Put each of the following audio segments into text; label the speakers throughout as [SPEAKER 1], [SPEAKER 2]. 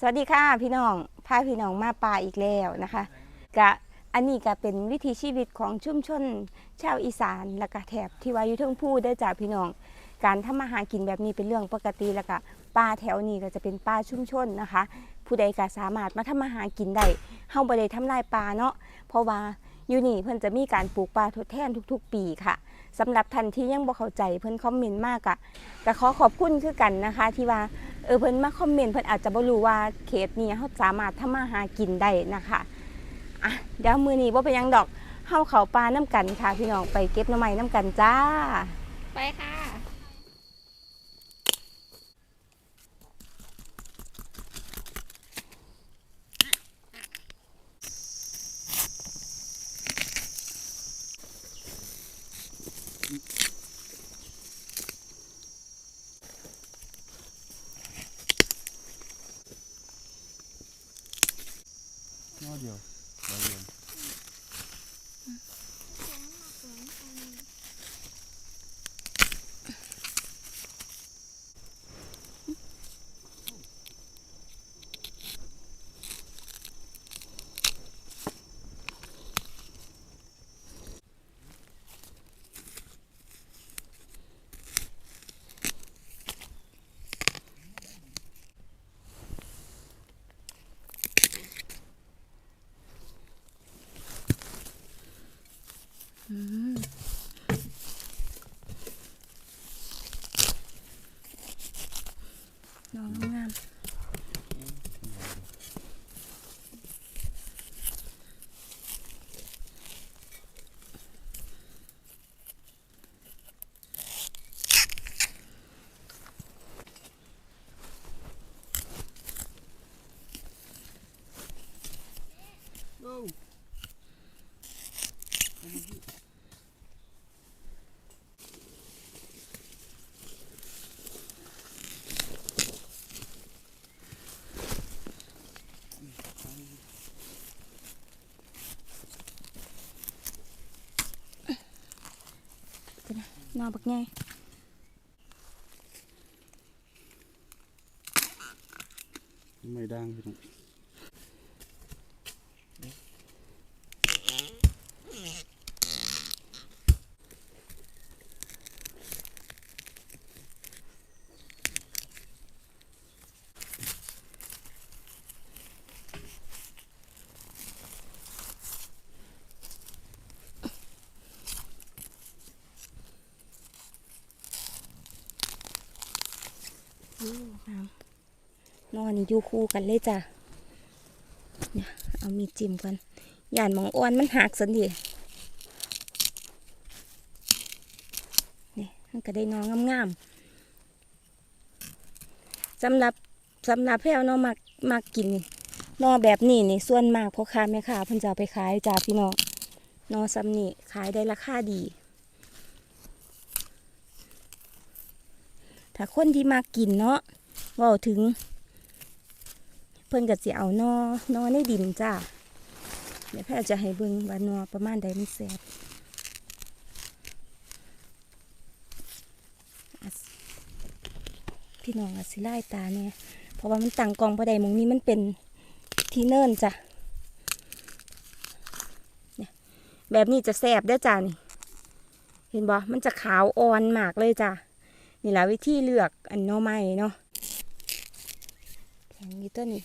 [SPEAKER 1] สวัสดีค่ะพี่น้องพาพี่น้องมาป่าอีกแล้วนะคะกะอันนี้ก็เป็นวิถีชีวิตของชุมชนชาวอีสานและก็แถบที่ว่าอยู่เทั้งผู้ได้จากพี่น้อง การทำมาหากินแบบนี้เป็นเรื่องปกติแล้วก็ป่าแถวนี้ก็จะเป็นป่าชุมชนนะคะ ผู้ใดก็สามารถมาทำมาหากินได้เฮาบ่ได้ทำลายป่าเนาะเพราะว่าอยู่นี่เพิ่นจะมีการปลูกป่าทดแทนทุกๆ ปีค่ะ สำหรับท่านที่ยังบ่เข้าใจเพิ่นคอมเมนต์มากอะก็ขอขอบคุณคือกันนะคะ ที่ว่าเออเพิ่นมาคอมเมนต์เพิ่นอาจจะบ่รู้ว่าเขตนี้เฮาสามารถทำมาหากินได้นะคะอะเดี๋ยวมื้อนี้บ่เป็นยังดอกเฮาเข้าป่าน้ำกันค่ะ พี่น้องไปเก็บหน่อไม้น้ำกันจ้า
[SPEAKER 2] ไปค่ะ
[SPEAKER 3] น้อเดียวเราเรียน
[SPEAKER 1] น้องงาม นอบักไง
[SPEAKER 3] ไม่ดังพี่น้องา
[SPEAKER 1] ม นอนี่อยู่คู่กันเลยจ้ะเนี่ยเอามีจิ้มกันหย่านมองอ้วนมันหักสันดินี่มันก็ได้นองงามๆสำหรับสำหรับแพรวเนาะมักมักกินนอแบบนี้นี่ส่วนมากพ่อค้าแม่ค้าเพิ่นจะเอาไปขายจ้าพี่น้องนอซ้ำนี่ขายได้ราคาดี ถ้าคนที่มากินเนาะว่าถึง เพิ่นก็สิเอานอนอในดินจ้าเดี๋ยวแพทย์จะให้เบิ่งว่านอประมาณใดมันแซ่บพี่น้องอาสิไล่ตาเนี่ยเพราะว่ามันตั้งกองพอใดมงนี้มันเป็นที่เนิ่นจ้ะเนี่ยแบบนี้จะแซ่บได้จ้านี่ เห็นบ่มันจะขาวอ่อนมากเลยจ้ะนี่แหละวิธีเลือกอันนอไม้เนาะแข็งอยู่ตัวนี้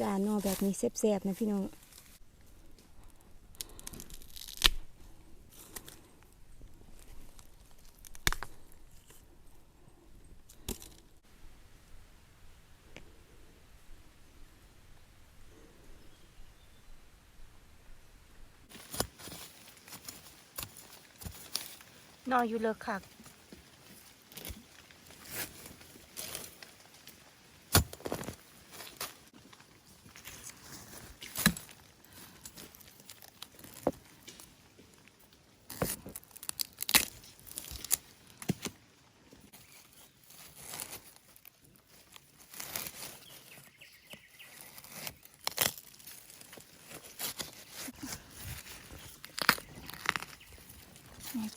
[SPEAKER 1] จานนอแบบนี้แซ่บๆนะพี่น้องนอนอยู่เลยค่ะ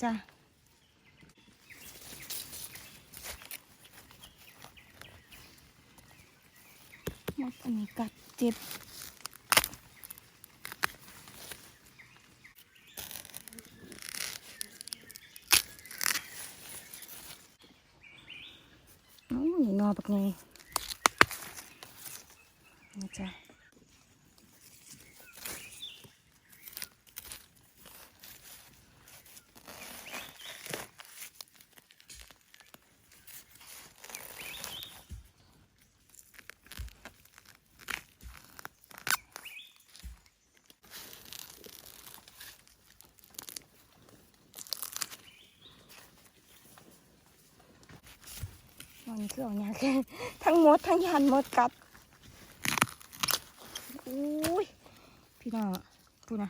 [SPEAKER 1] ចាមកអានេះកាត់ទៀតអូយណោបកនេះ มันคือเอาเนี่ยคทั้งมดทั้งยันมดกัดอุ้ยพี่น้องพูดนะ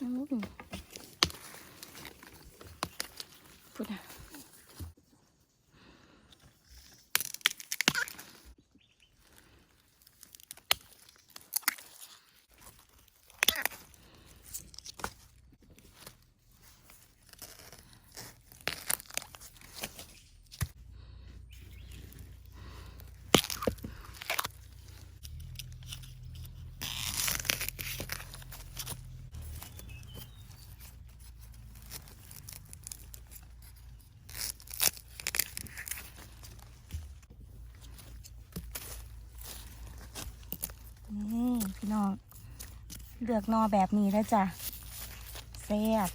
[SPEAKER 1] อืมพูดนะนี่พี่น้อง เลือกนอแบบนี้แล้วจ้ะแซ่บ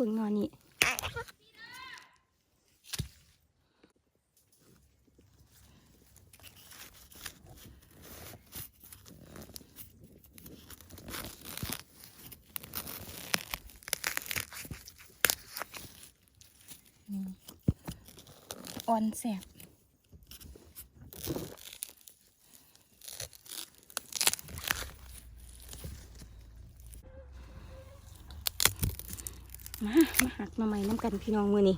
[SPEAKER 1] โอ้เบิ่งนอนนี่อ่อนแสบ มามาหักมาใหม่น้ำกันพี่น้องมือนี้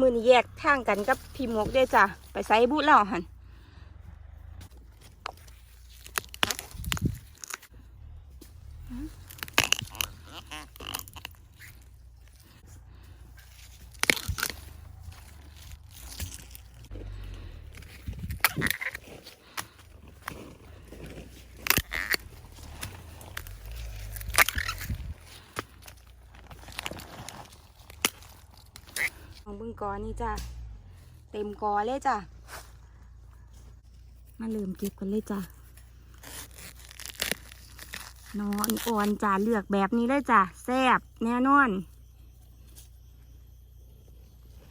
[SPEAKER 1] มือนี้แยกทางกันกับพี่มกได้จ้ะไปไซบุเล่าหัน งกอนี่จ้ะเต็มกอเลยจ้ะมาเริ่มเก็บกันเลยจ้ะนอนอ่อนจ้ะเลือกแบบนี้เลยจ้ะแซ่บแน่นอน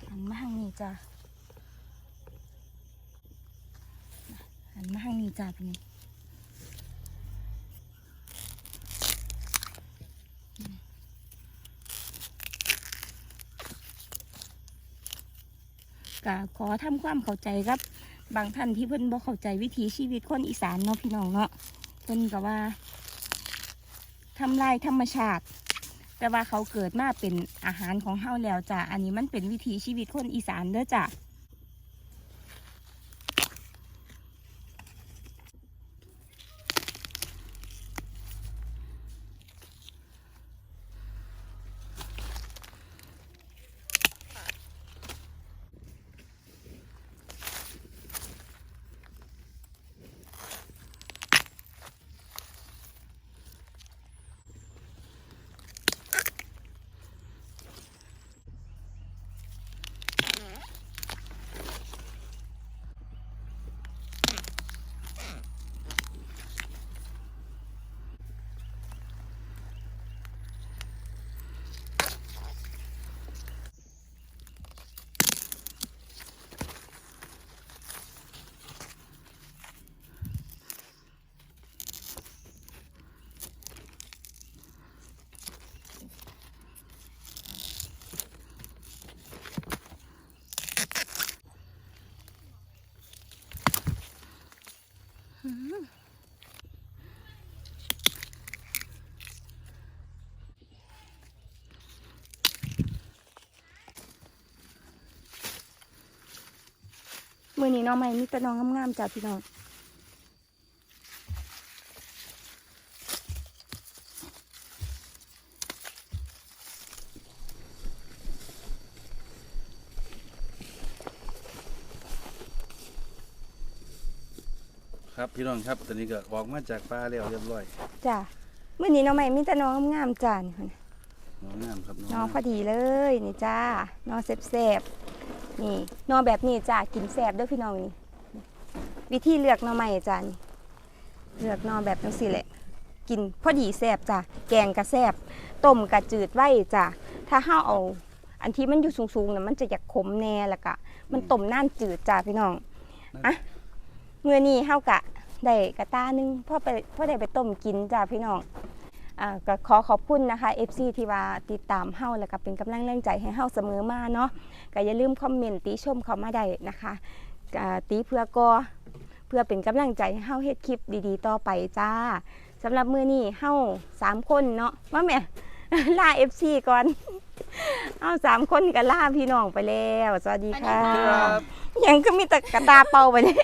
[SPEAKER 1] หันมาทางนี้จ้ะหันมาทางนี้จ้ะพี่ ก็ขอทำความเข้าใจครับ บางท่านที่เพิ่นบ่เข้าใจวิถีชีวิตคนอีสานเนาะพี่น้องเนาะเพิ่นก็ว่าทำลายธรรมชาติ แต่ว่าเขาเกิดมาเป็นอาหารของเฮาแล้วจ้ะอันนี้มันเป็นวิถีชีวิตคนอีสานเด้อจ้ะ มื้อนี้หน้องใหม่มีแต่น้องงามๆจ้าพี่น้อง
[SPEAKER 3] ครับพี่น้องครับตอนนี้ก็ออกมาจากป่าแล้วเรียบร้อย
[SPEAKER 1] จ้ามื้อนี้หน้องใหม่มีแต่น้องงามๆจ้านี่ค่ะ
[SPEAKER 3] น้องงามครับ
[SPEAKER 1] น้องพอดีเลยนี่จ้าน้องแซ่บๆ นี่น้องแบบนี้จ้ากินแซ่บเด้วยพี่น้องนี่วิธีเลือกหน้องใหม่จ้านี่เลือกน้องแบบจังซี่แหละ กินพอดีแซ่บจ้ะแกงก็แซ่บต้มก็จืดไว้จ้ะถ้าเฮาเอา อันที่มันอยู่สูงๆน่ะมันจะอยากขมแน่แล้วก็มันต้มน่านจืดจ้าพี่น้องอะเมื่อนี้เฮากะได้กระตาหนึงพ่อไปพ่อได้ไปต้มกินจ้าพี่น้องอ่า ก็ขอขอบคุณนะคะ FC ที่ว่าติดตามเฮาแล้วก็เป็นกำลังแรงใจให้เฮาเสมอมาเนาะก็อย่าลืมคอมเมนต์ติชมเข้ามาได้นะคะอ่าตีเพื่อกอเพื่อเป็นกำลังใจให้เฮาเฮ็ดคลิปดีๆ ต่อไปจ้าสำหรับมื้อนี้เฮาสามคนเนาะว่าแม่ลา FC ก่อนเอาสามคนก็ลาพี่น้องไปแล้ว สวัสดีค่ะ
[SPEAKER 3] ครับ
[SPEAKER 1] ยังก็มีแต่กระตาเป่าไปเลย